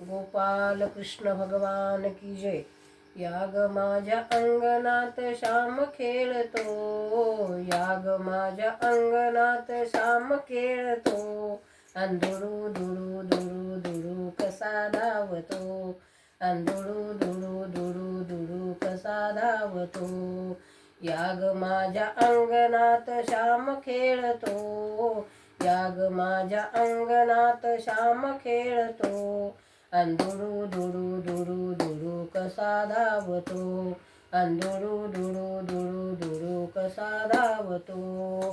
गोपाल कृष्ण भगवान की जय. याग माझ्या अंगणात श्याम खेळतो. याग माझ्या अंगणात श्याम खेळतो. अंधुडू दुडू दुडू दुडू कसा धावतो. अंधुडू दुडू दुडू दुडू कसा धावतो. याग माझ्या अंगणात श्याम खेळतो. याग माझ्या अंगणात श्याम खेळतो. अंधुडू धुडू धुडू धुडू कसा धावतो? अंधुडू धुडू दुडू धुडू कसा धावतो?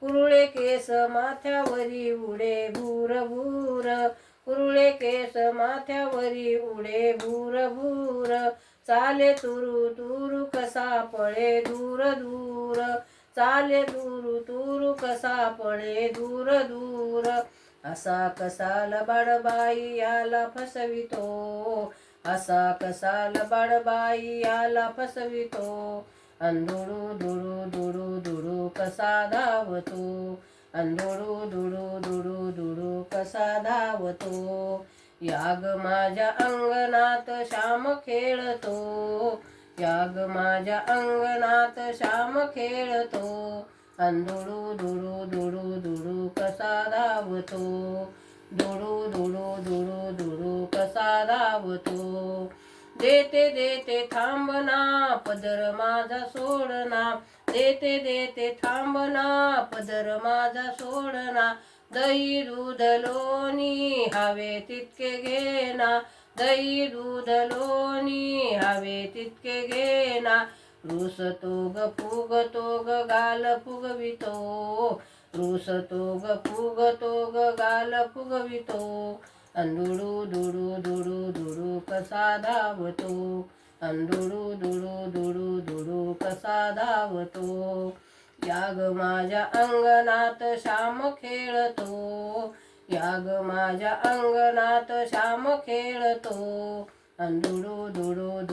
कुरुळे केस माथ्यावरी उडे भूर भूर. कुरुळे केस माथ्यावरी उडे भूर भूर. चाले तुरु तुरु कसा पळे दूर दूर. चाले तुरु तुरु कसा पळे दूर दूर. असा कसा बडबाई याला फसवितो. असा कसाल बडबाई याला फसवितो. अंधुडू दुडू दुडू दुडू कसा धावतो. अंधुडू दुडू दुडू दुडू कसा धावतो. याग माझ्या अंगणात श्याम खेळतो. याग माझ्या अंगणात श्याम खेळतो. अंधुडू दुडू दुडू दुडू कसा धावतो? दुडू दुडू दुडू दुडू कसा धावतो? देते देते थांबना पदर माझा सोडना देते देते थांबना पदर माझा सोडना दही दूध लोणी हवे तितके घेना दही दूध लोणी हवे तितके घेना रुसतो ग फुगतो ग गाल फुगवितो. रुसतो ग फुगतो ग गाल फुगवितो. अंधुडू दुडू दुडू दुडू कसा धावतो. अंधुडू दुडू दुडू दुडू कसा धावतो. याग माझ्या अंगणात श्याम खेळतो. याग माझ्या अंगणात श्याम खेळतो. अंधुडू दुडू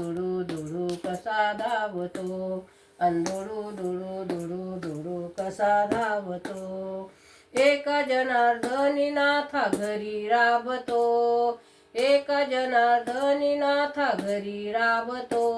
धावतो. अंधुडू दुडू दुडू दुडू कसा धावतो. एका जनार्दनी नाथा घरी राबतो. एका जनार्दनी नाथा घरी राबतो.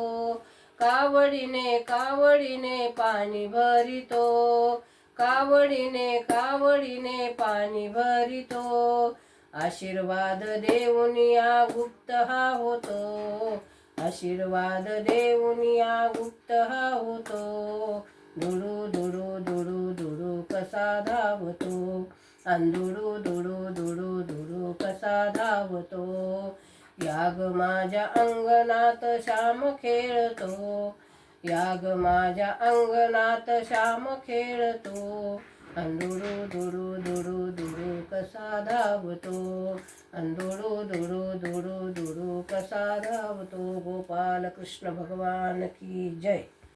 कावडीने कावडीने पाणी भरितो. कावडीने कावडीने पाणी भरितो. आशीर्वाद देऊनिया गुप्त हा होतो. आशीर्वाद देऊन या गुप्त हा होतो. दुडू दुडू दुडू दुडू कसा धावतो? अंधुडू दुडू दुडू दुडू कसा धावतो? याग माझ्या अंगणात श्याम खेळतो. याग माझ्या अंगणात श्याम खेळतो. अंधुडू दुडू दुडू दुडू कसा धावतो? अंधुडू दुडू दुडू दुडू कसा धावतो? गोपाल कृष्ण भगवान की जय.